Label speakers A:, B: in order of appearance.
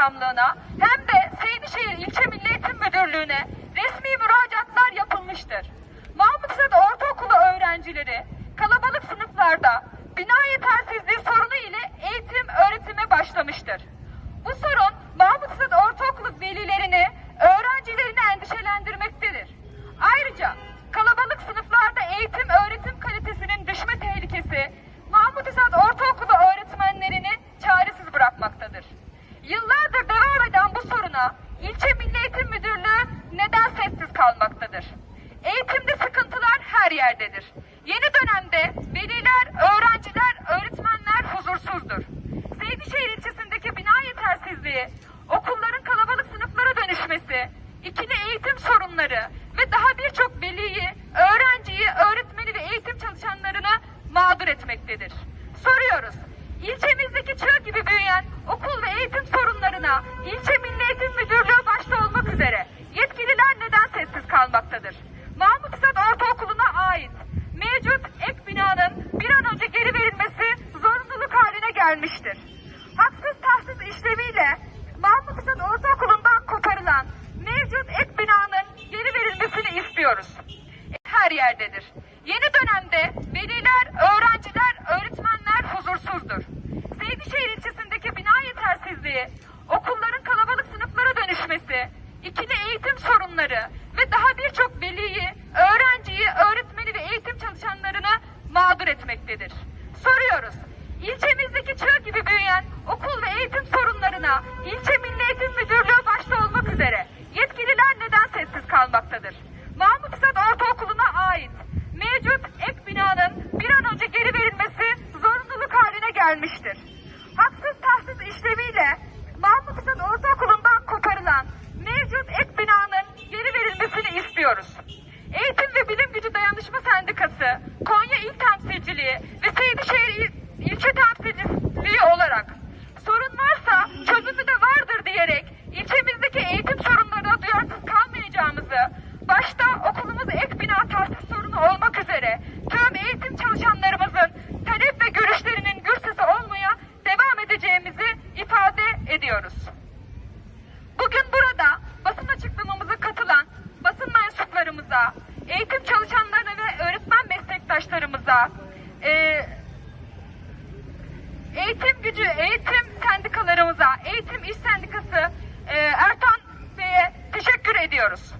A: Bakanlığı'na hem de Seydişehir İlçe Milli Eğitim Müdürlüğü'ne resmi müracaatlar yapılmıştır. Mahmut Sadı Yıllardır devam eden bu soruna ilçe Milli Eğitim Müdürlüğü neden sessiz kalmaktadır? Eğitimde sıkıntılar her yerdedir. Yeni dönemde veliler, öğrenciler, öğretmenler huzursuzdur. Seydişehir ilçesindeki bina yetersizliği, okulların kalabalık sınıflara dönüşmesi, ikili eğitim sorunları ve daha birçok veliyi, öğrenciyi, öğretmeni ve eğitim çalışanlarını mağdur etmektedir. Soruyoruz, ilçemizdeki çığ gibi büyüyen gelmiştir. Haksız tahsis işlemiyle Mahmut Ortaokulu'ndan koparılan mevcut ek binanın geri verilmesini istiyoruz her yerdedir. Yeni dönemde veliler, öğrenciler, öğretmenler huzursuzdur. Seydişehir ilçesindeki bina yetersizliği, okulların kalabalık sınıflara dönüşmesi, ikili eğitim sorunları ve daha birçok veliyi, öğrenciyi, öğretmeni ve eğitim çalışanlarını mağdur etmektedir. Soruyoruz. İlçemizdeki çığ gibi büyüyen okul ve eğitim sorunlarına ilçe Milli Eğitim Müdürlüğü başta olmak üzere yetkililer neden sessiz kalmaktadır? Mahmut Esat Ortaokulu'na ait mevcut ek binanın bir an önce geri verilmesi zorunluluk haline gelmiştir. Haksız tahsis işlemiyle Mahmut Esat Ortaokulu'ndan koparılan mevcut ek binanın geri verilmesini istiyoruz. Eğitim ve Bilim Gücü Dayanışma Sendikası, Konya İl Temsilciliği ve Seydişehir İl, İlçe Temsilciliği olarak sorun varsa çözümü de vardır diyerek ilçemizdeki eğitim sorunlarına duyarsız kalmayacağımızı, başta okulumuz ek bina tahsis sorunu olmak üzere tüm eğitim çalışanlarımızın talep ve görüşlerinin gür sesi olmaya devam edeceğimizi ifade ediyoruz. Bugün burada basın açıklamamıza katılan basın mensuplarımıza, eğitim çalışanlarına ve öğretmen meslektaşlarımıza, e, eğitim gücü, eğitim sendikalarımıza, eğitim iş sendikası e, Ertan Bey'e teşekkür ediyoruz.